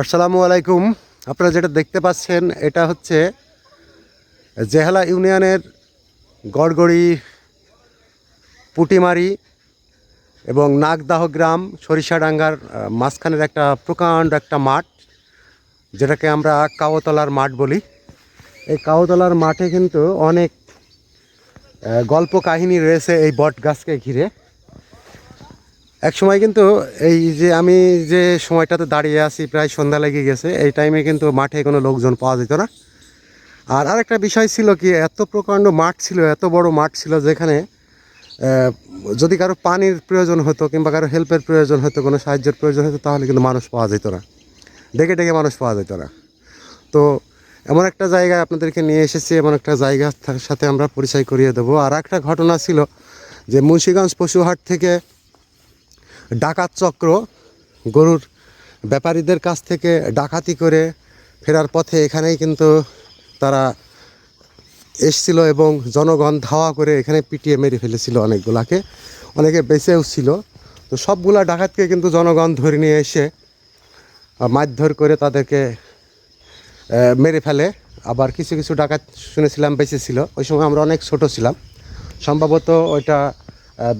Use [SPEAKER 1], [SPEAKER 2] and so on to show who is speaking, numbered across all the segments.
[SPEAKER 1] আসসালামু আলাইকুম। আপনারা যেটা দেখতে পাচ্ছেন, এটা হচ্ছে জেহালা ইউনিয়নের গড়গড়ি, পুটিমারি এবং নাগদাহ গ্রাম, সরিষাডাঙ্গার মাঝখানের একটা প্রকাণ্ড একটা মাঠ, যেটাকে আমরা কাওতলার মাঠ বলি। এই কাওতলার মাঠে কিন্তু অনেক গল্প কাহিনী রয়েছে এই বট গাছকে ঘিরে। এক সময় কিন্তু এই যে আমি যে সময়টাতে দাঁড়িয়ে আছি, প্রায় সন্ধ্যা লেগে গেছে, এই টাইমে কিন্তু মাঠে কোনো লোকজন পাওয়া যেত না। আর আরেকটা বিষয় ছিল কি, এত প্রকাণ্ড মাঠ ছিল, এত বড় মাঠ ছিল যেখানে যদি কারও পানির প্রয়োজন হতো কিংবা কারও হেল্পের প্রয়োজন হতো, কোনো সাহায্যের প্রয়োজন হতো, তাহলে কিন্তু মানুষ পাওয়া যেত না। ডেকে ডেকে মানুষ পাওয়া যেত না। তো এমন একটা জায়গায় আপনাদেরকে নিয়ে এসেছি, এমন একটা জায়গার সাথে আমরা পরিচয় করিয়ে দেবো। আর একটা ঘটনা ছিল যে মুন্সিগঞ্জ পশুহাট থেকে ডাকাত চক্র গরুর ব্যাপারীদের কাছ থেকে ডাকাতি করে ফেরার পথে এখানেই কিন্তু তারা এসছিল এবং জনগণ ধাওয়া করে এখানে পিটিয়ে মেরে ফেলেছিল অনেকগুলাকে। অনেকে বেঁচেও ছিল। তো সবগুলা ডাকাতকে কিন্তু জনগণ ধরে নিয়ে এসে মারধর করে তাদেরকে মেরে ফেলে। আবার কিছু কিছু ডাকাত শুনেছিলাম বেঁচে ছিল ওই সময় আমরা অনেক ছোট ছিলাম। সম্ভবত ওইটা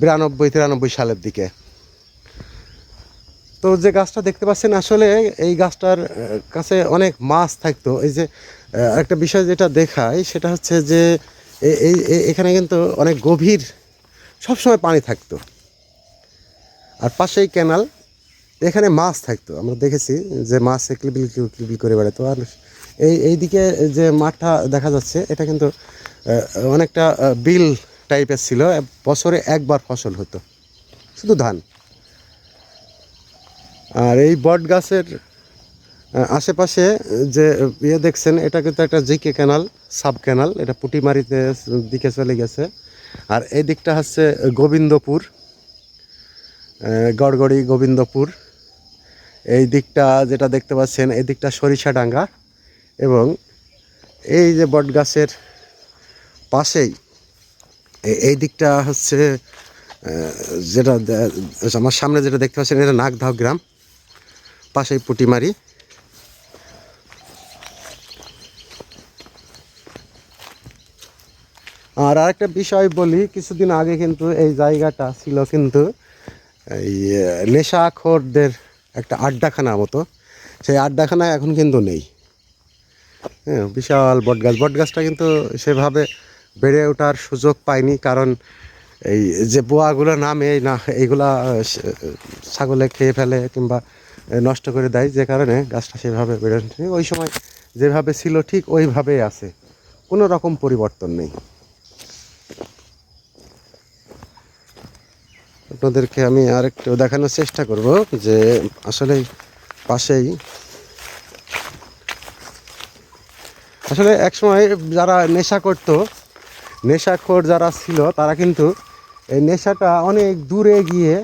[SPEAKER 1] বিরানব্বই, তিরানব্বই সালের দিকে। তো যে গাছটা দেখতে পাচ্ছেন, আসলে এই গাছটার কাছে অনেক মাছ থাকতো। এই যে একটা বিষয় যেটা দেখায়, সেটা হচ্ছে যে এই এখানে কিন্তু অনেক গভীর, সবসময় পানি থাকতো। আর পাশেই ক্যানাল, এখানে মাছ থাকতো। আমরা দেখেছি যে মাছ কিলবিল কিলবিল করে বেড়াতো। আর এই এইদিকে যে মাঠটা দেখা যাচ্ছে, এটা কিন্তু অনেকটা বিল টাইপের ছিল। বছরে একবার ফসল হতো। শুধু ধান। আর এই বট গাছের আশেপাশে যে ইয়ে দেখছেন, এটা কিন্তু একটা জিকে ক্যানাল, সাব ক্যানাল, এটা পুটিমারিতে দিকে চলে গেছে। আর এই দিকটা হচ্ছে গোবিন্দপুর গড়গড়ি গোবিন্দপুর। এই দিকটা যেটা দেখতে পাচ্ছেন, এই দিকটা সরিষাডাঙ্গা এবং এই যে বট গাছের পাশেই এই দিকটা হচ্ছে যেটা আমার সামনে যেটা দেখতে পাচ্ছেন, এটা নাগধাও গ্রাম। পাশেই পুটিমারি আর আরেকটা বিষয় বলি, কিছুদিন আগে কিন্তু এই জায়গাটা ছিল কিন্তু এই নেশাখোরদের একটা আড্ডাখানা মতো। সেই আড্ডাখানা এখন কিন্তু নেই। হ্যাঁ বিশাল বটগাছ। বটগাছটা কিন্তু সেভাবে বেড়ে ওঠার সুযোগ পায়নি কারণ এই যে বোয়াগুলো নামে না এইগুলা ছাগলে খেয়ে ফেলে কিংবা নষ্ট করে দেয়, যে কারণে গাছটা সেভাবে বেড়ে ওঠেনি ওই সময় যেভাবে ছিল, ঠিক ওইভাবেই আছে। কোনো রকম পরিবর্তন নেই। আপনাদেরকে আমি আরেকটু দেখানোর চেষ্টা করব যে আসলে পাশেই আসলে একসময় যারা নেশা করত, নেশাখোর যারা ছিল, তারা কিন্তু এই নেশাটা অনেক দূরে গিয়ে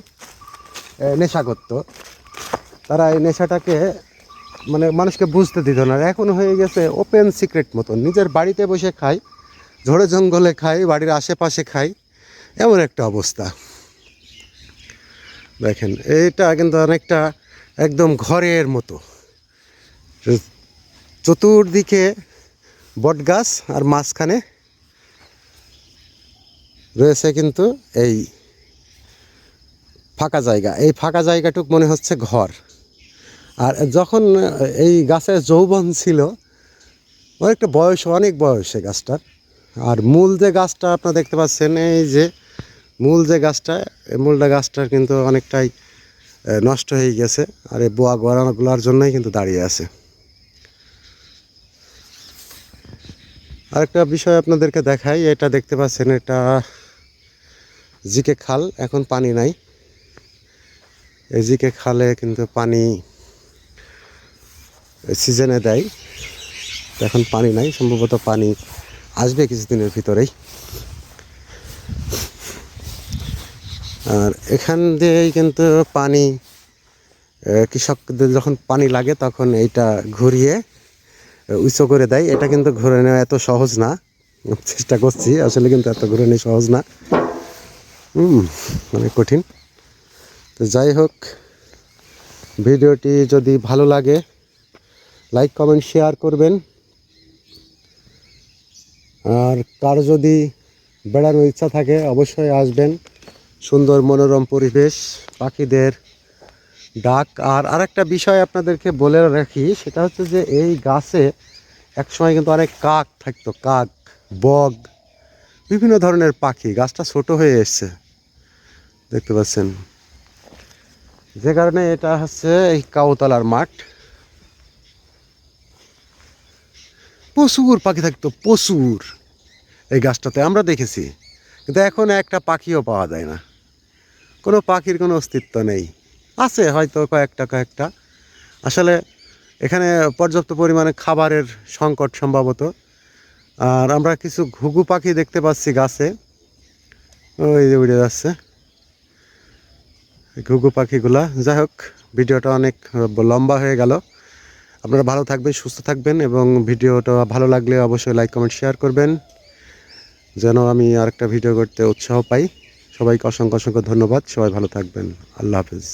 [SPEAKER 1] নেশা করত। তারা এই নেশাটাকে মানে মানুষকে বুঝতে দিত না। এখন হয়ে গেছে ওপেন সিক্রেট মতো নিজের বাড়িতে বসে খায় ঝড়ে জঙ্গলে খায় বাড়ির আশেপাশে খায় এমন একটা অবস্থা। দেখেন, এইটা কিন্তু অনেকটা একদম ঘরের মতো। চতুর্দিকে বটগাছ আর মাঝখানে রয়েছে কিন্তু এই ফাঁকা জায়গা। এই ফাঁকা জায়গাটুক মনে হচ্ছে ঘর। আর যখন এই গাছের যৌবন ছিল, অনেকটা বয়স, অনেক বয়সে গাছটার আর মূল যে গাছটা আপনারা দেখতে পাচ্ছেন, এই যে মূল যে গাছটা, এই মূলটা গাছটার কিন্তু অনেকটাই নষ্ট হয়ে গেছে। আর এই বোয়া গড়ানোগুলোর জন্যই কিন্তু দাঁড়িয়ে আছে। আরেকটা বিষয় আপনাদেরকে দেখাই, এটা দেখতে পাচ্ছেন, এটা জিকে খাল, এখন পানি নাই। এই জিকে খালে কিন্তু পানি সিজনে দেয়। এখন পানি নাই, সম্ভবত পানি আসবে কিছুদিনের ভিতরেই। আর এখান দিয়েই কিন্তু পানি কৃষকদের যখন পানি লাগে তখন এইটা ঘুরিয়ে উঁচু করে দেয়। এটা কিন্তু ঘুরে নেওয়া এত সহজ না, চেষ্টা করছি, আসলে কিন্তু এত ঘুরে নেওয়া সহজ না। অনেক কঠিন। তো যাই হোক, ভিডিওটি যদি ভালো লাগে লাইক কমেন্ট শেয়ার করবেন। আর কারও যদি বেড়ানোর ইচ্ছা থাকে, অবশ্যই আসবেন। সুন্দর মনোরম পরিবেশ, পাখিদের ডাক। আর আরেকটা বিষয় আপনাদেরকে বলে রাখি, সেটা হচ্ছে যে এই গাছে একসময় কিন্তু অনেক কাক থাকতো, কাক বগ বিভিন্ন ধরনের পাখি। গাছটা ছোট হয়ে এসছে। দেখতে পাচ্ছেন। যে কারণে এটা হচ্ছে এই কাউতলার মাঠ। প্রচুর পাখি থাকতো প্রচুর এই গাছটাতে আমরা দেখেছি, কিন্তু এখন একটা পাখিও পাওয়া যায় না। কোনো পাখির কোনো অস্তিত্ব নেই। আছে হয়তো কয়েকটা কয়েকটা। আসলে এখানে পর্যাপ্ত পরিমাণে খাবারের সংকট সম্ভবত। আর আমরা কিছু ঘুঘু পাখি দেখতে পাচ্ছি গাছে। ওই যে উড়ে যাচ্ছে। ঘুঘু পাখিগুলা। যাই হোক, ভিডিওটা অনেক লম্বা হয়ে গেল। আপনারা ভালো থাকবেন, সুস্থ থাকবেন এবং ভিডিওটা ভালো লাগলে অবশ্যই লাইক কমেন্ট শেয়ার করবেন যেন আমি আরেকটা ভিডিও করতে উৎসাহ পাই। সবাইকে অসংখ্য অসংখ্য ধন্যবাদ। সবাই ভালো থাকবেন। আল্লাহ হাফিজ।